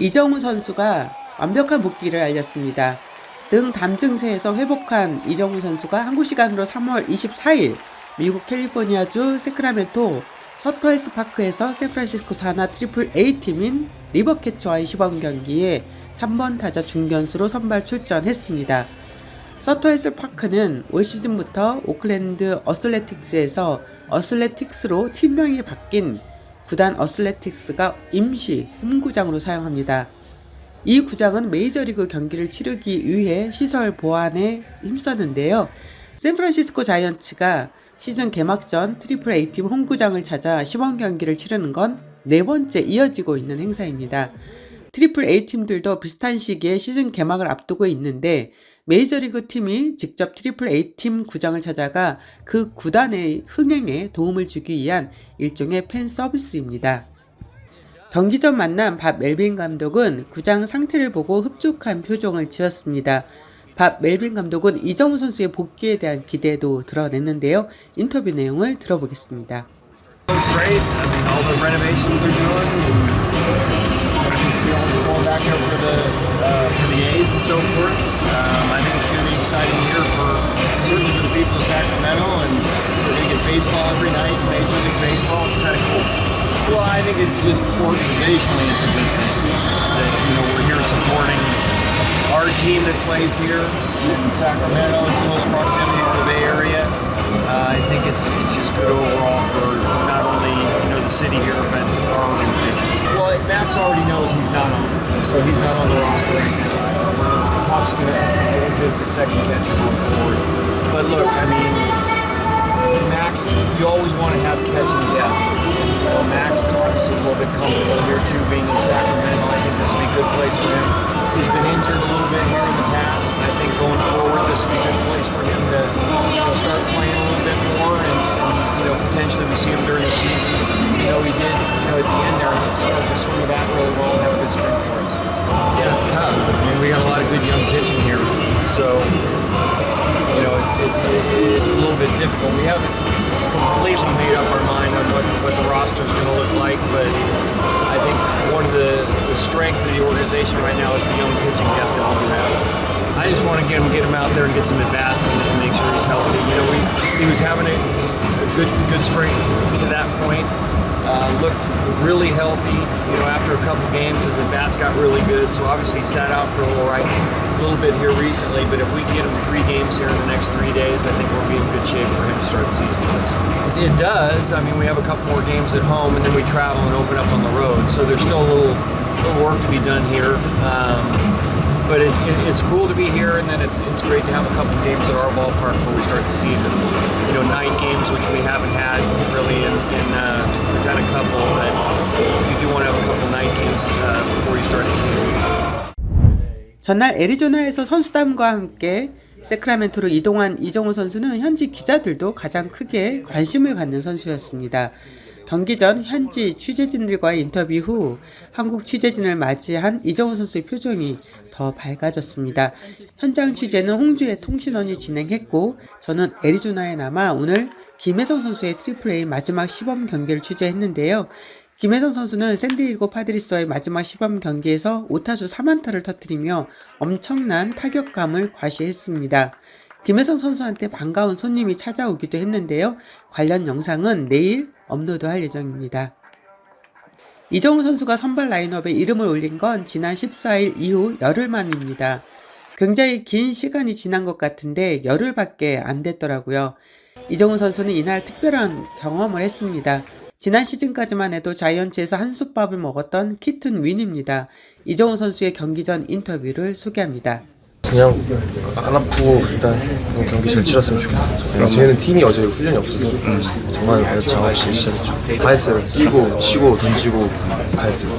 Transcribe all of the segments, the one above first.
이정우 선수가 완벽한 복귀를 알렸습니다. 등 담증세에서 회복한 이정우 선수가 한국 시간으로 3월 24일 미국 캘리포니아주 세크라멘토 서터헬스 파크에서 샌프란시스코 산하 트리플 A 팀인 리버캐치와의 시범 경기에 3번 타자 중견수로 선발 출전했습니다. 서터헬스 파크는 올 시즌부터 오클랜드 어슬레틱스에서 어슬레틱스로 팀명이 바뀐 구단 어슬레틱스가 임시 홈구장으로 사용합니다. 이 구장은 메이저리그 경기를 치르기 위해 시설 보완에 힘썼는데요. 샌프란시스코 자이언츠가 시즌 개막전 트리플 A팀 홈구장을 찾아 시범 경기를 치르는 건 네 번째 이어지고 있는 행사입니다. 트리플 A팀들도 비슷한 시기에 시즌 개막을 앞두고 있는데 메이저리그 팀이 직접 트리플 A팀 구장을 찾아가 그 구단의 흥행에 도움을 주기 위한 일종의 팬 서비스입니다. 경기 전 만난 밥 멜빈 감독은 구장 상태를 보고 흡족한 표정을 지었습니다. 밥 멜빈 감독은 이정우 선수의 복귀에 대한 기대도 드러냈는데요. 인터뷰 내용을 들어보겠습니다. Back there for the uh, for the A's and so forth. Um, I think it's going to be an exciting year for certainly for the people of Sacramento, and we're going to get baseball every night, Major League Baseball. It's kind of cool. Well, I think it's just organizationally, it's a good thing that you know we're here supporting our team that plays here in Sacramento, in close proximity to the Bay Area. Uh, I think it's it's just good overall for not only you know the city here but our organization. Well, Max already knows he's not on, so he's not on the roster. Pop's gonna this is the second catcher going forward. But look, I mean, Max, you always want to have catching depth. Know, Max obviously a little bit comfortable here too, being in Sacramento. I think this would be a good place for him. He's been injured a little bit here in the past. and I think going forward, this would be a good place for him to you know, start playing a little bit more, and, and you know potentially we see him during the season. You know he did, you know at the end there, start to swing the bat really well and have a good string for us. Yeah, it's tough. I mean, we got a lot of good young pitching here, so you know, it's it, it's a little bit difficult. We haven't completely made up our mind on what what the roster is going to look like, but I think one of the, the strength of the organization right now is the young pitching depth that we have. I just want to get him get him out there and get some at bats and, and make sure he's healthy. You know, we he was having a, a good good spring to that point. Uh, looked really healthy, you know, after a couple games his at bats got really good. So obviously he sat out for a little right, a little bit here recently. But if we can get him three games here in the next three days, I think we'll be in good shape for him to start the season. It does. I mean, we have a couple more games at home, and then we travel and open up on the road. So there's still a little, little work to be done here. Um, but it, it, it's cool to be here, and then it's it's great to have a couple games at our ballpark before we start the season. You know, night games, which we haven't had really in, in uh, we've had a couple, but you do want to have a couple night games uh, before you start the season. 전날 애리조나에서 선수단과 함께 세크라멘토로 이동한 이정우 선수는 현지 기자들도 가장 크게 관심을 갖는 선수였습니다. 경기 전 현지 취재진들과의 인터뷰 후 한국 취재진을 맞이한 이정우 선수의 표정이 더 밝아졌습니다. 현장 취재는 홍주의 통신원이 진행했고 저는 애리조나에 남아 오늘 김혜성 선수의 트리플 A 마지막 시범 경기를 취재했는데요. 김혜성 선수는 샌디에이고 파드리스와의 마지막 시범 경기에서 5타수 3안타를 터뜨리며 엄청난 타격감을 과시했습니다. 김혜성 선수한테 반가운 손님이 찾아오기도 했는데요. 관련 영상은 내일 업로드 할 예정입니다. 이정우 선수가 선발 라인업에 이름을 올린 건 지난 14일 이후 열흘 만입니다. 굉장히 긴 시간이 지난 것 같은데 열흘밖에 안 됐더라고요. 이정우 선수는 이날 특별한 경험을 했습니다. 지난 시즌까지만 해도 자이언츠에서 한솥밥을 먹었던 키튼 윈입니다. 이정우 선수의 경기 전 인터뷰를 소개합니다. 그냥 안 아프고 일단 그런 경기 잘 치렀으면 좋겠어요. 저희는 팀이 어제 훈련이 없어서 정말 아주 장없이 시작했죠. 다 했어요. 뛰고, 치고, 던지고 다 했어요.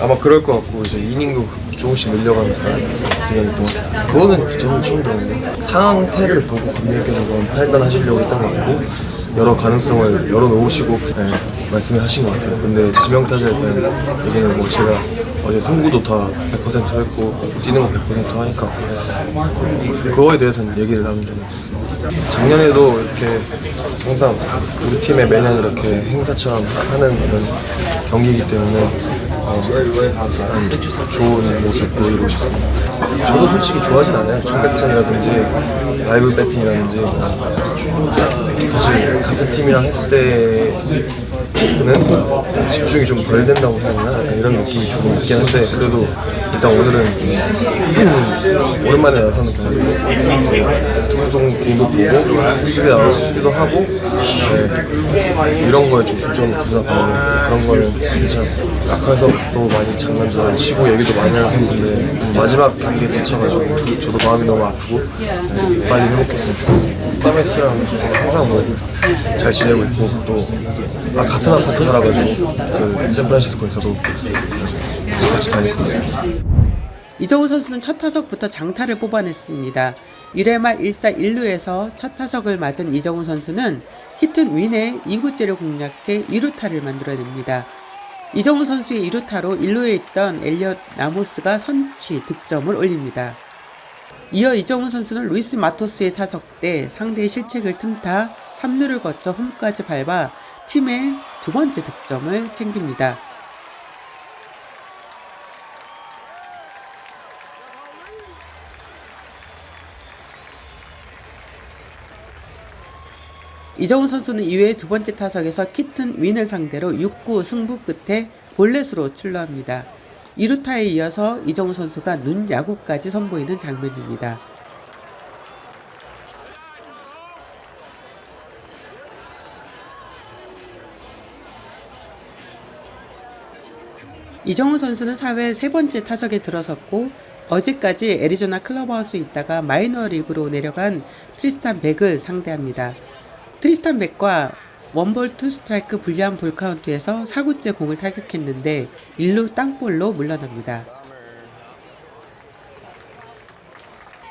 아마 그럴 것 같고 이제 이닝도 조금씩 늘려가면서 훈련 동안 그거는 저는 처음 들었는데 상태를 보고 감독님께서 그런 판단하시려고 했던 것 같고 여러 가능성을 열어놓으시고 네, 말씀을 하신 것 같아요. 근데 지명타자에 대한 얘기는 뭐 제가 어제 송구도 다 100% 했고 뛰는 거 100% 하니까 그거에 대해서는 얘기를 나눈 적이 없었습니다. 작년에도 이렇게 항상 우리 팀의 매년 이렇게 행사처럼 하는 이런 경기이기 때문에 어, 일단 좋은 모습 보여드리고 싶습니다. 저도 솔직히 좋아하진 않아요. 청백전이라든지 라이브 배팅이라든지 뭐 사실 같은 팀이랑 했을 때 는 집중이 좀 덜 된다고 해야 되나? 약간 이런 느낌이 조금 있긴 한데 그래도 일단 오늘은 좀 오랜만에 나서는 경기고 투수종 공도 보고 수비 나와서 수비도 하고 네, 이런 거에 좀 중점을 두다 보면 그런 거는 괜찮고 아카에서도 많이 장난도 치고 얘기도 많이 하는 선수인데 마지막 경기에 다쳐가지고 저도 마음이 너무 아프고 네, 빨리 회복했으면 좋겠습니다. 파메스랑 항상 뭐잘 지내고 있고 또 아, 같은 아파트 살아가지고 그 샌프란시스코에서도 같이 다니고 있습니다. 이정우 선수는 첫 타석부터 장타를 뽑아냈습니다. 1회 말 1사 1루에서 첫 타석을 맞은 이정우 선수는 히튼 윈의 2구째를 공략해 2루타를 만들어냅니다. 이정우 선수의 2루타로 1루에 있던 엘리엇 라모스가 선취 득점을 올립니다. 이어 이정우 선수는 루이스 마토스의 타석 때 상대의 실책을 틈타 3루를 거쳐 홈까지 밟아 팀의 두 번째 득점을 챙깁니다. 이정우 선수는 이외에 두 번째 타석에서 키튼 윈을 상대로 6구 승부 끝에 볼넷으로 출루합니다. 2루타에 이어서 이정우 선수가 눈 야구까지 선보이는 장면입니다. 이정우 선수는 4회 세 번째 타석에 들어섰고 어제까지 애리조나 클럽하우스에 있다가 마이너리그로 내려간 트리스탄 백을 상대합니다. 트리스탄 백과 원볼 투 스트라이크 불리한 볼 카운트에서 4구째 공을 타격했는데 1루 땅볼로 물러납니다.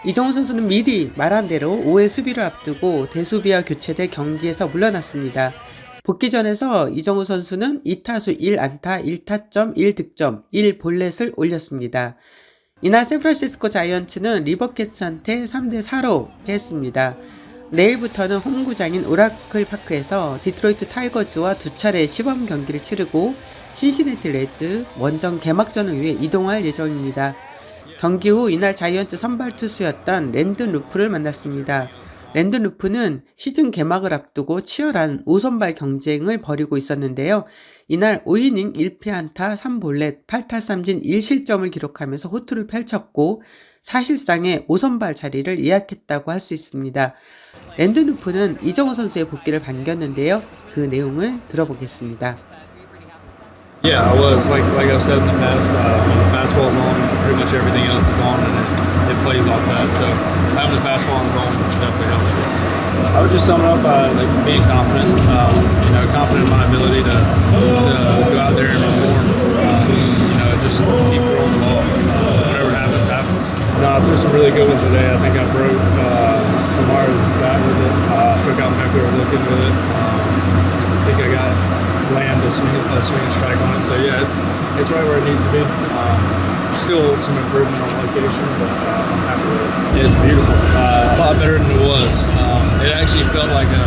이정우 선수는 미리 말한 대로 5회 수비를 앞두고 대수비와 교체돼 경기에서 물러났습니다. 복귀전에서 이정우 선수는 2타수 1안타 1타점 1득점 1볼넷을 올렸습니다. 이날 샌프란시스코 자이언츠는 리버캐츠한테 3대 4로 패했습니다. 내일부터는 홈구장인 오라클 파크에서 디트로이트 타이거즈와 두 차례 시범 경기를 치르고 신시내티 레즈 원정 개막전을 위해 이동할 예정입니다. 경기 후 이날 자이언츠 선발 투수였던 랜든 루프를 만났습니다. 랜든 루프는 시즌 개막을 앞두고 치열한 5선발 경쟁을 벌이고 있었는데요. 이날 5이닝 1피 안타 3볼넷 8탈3진 1실점을 기록하면서 호투를 펼쳤고 사실상의 5선발 자리를 예약했다고 할 수 있습니다. 랜든 루프는 이정우 선수의 복귀를 반겼는데요. 그 내용을 들어보겠습니다. Yeah, I was like like I've said in the past. Uh, when the fastball's on, pretty much everything else is on, and it, it plays off that. So having the fastball on zone definitely helps. Me. I would just sum it up by like being confident. Um, you know, confident in my ability to to go out there and perform. Um, you know, just keep throwing the ball. No, I threw some really good ones today. I think I broke uh, Lamar's bat with it. Uh, took out Meckler looking with it. Um, I think I got land to swing a swing and strike on it. So yeah, it's it's right where it needs to be. Um, still some improvement on location, but uh, I'm happy with it. Yeah, it's beautiful. Uh, a lot better than it was. Um, it actually felt like a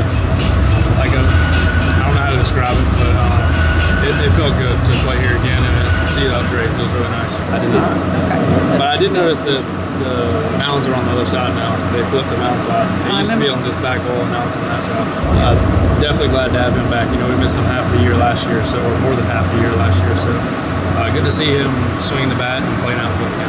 like a I don't know how to describe it, but um, it, it felt good to play here again and see the upgrades. It was really nice. I did not. But I did notice that the mounds are on the other side now. They flipped the mound side. It used to be on this back wall, now it's on that side. Uh, definitely glad to have him back. You know, we missed him half the year last year, so or more than half the year last year. So uh, good to see him swing the bat and playing outfield again.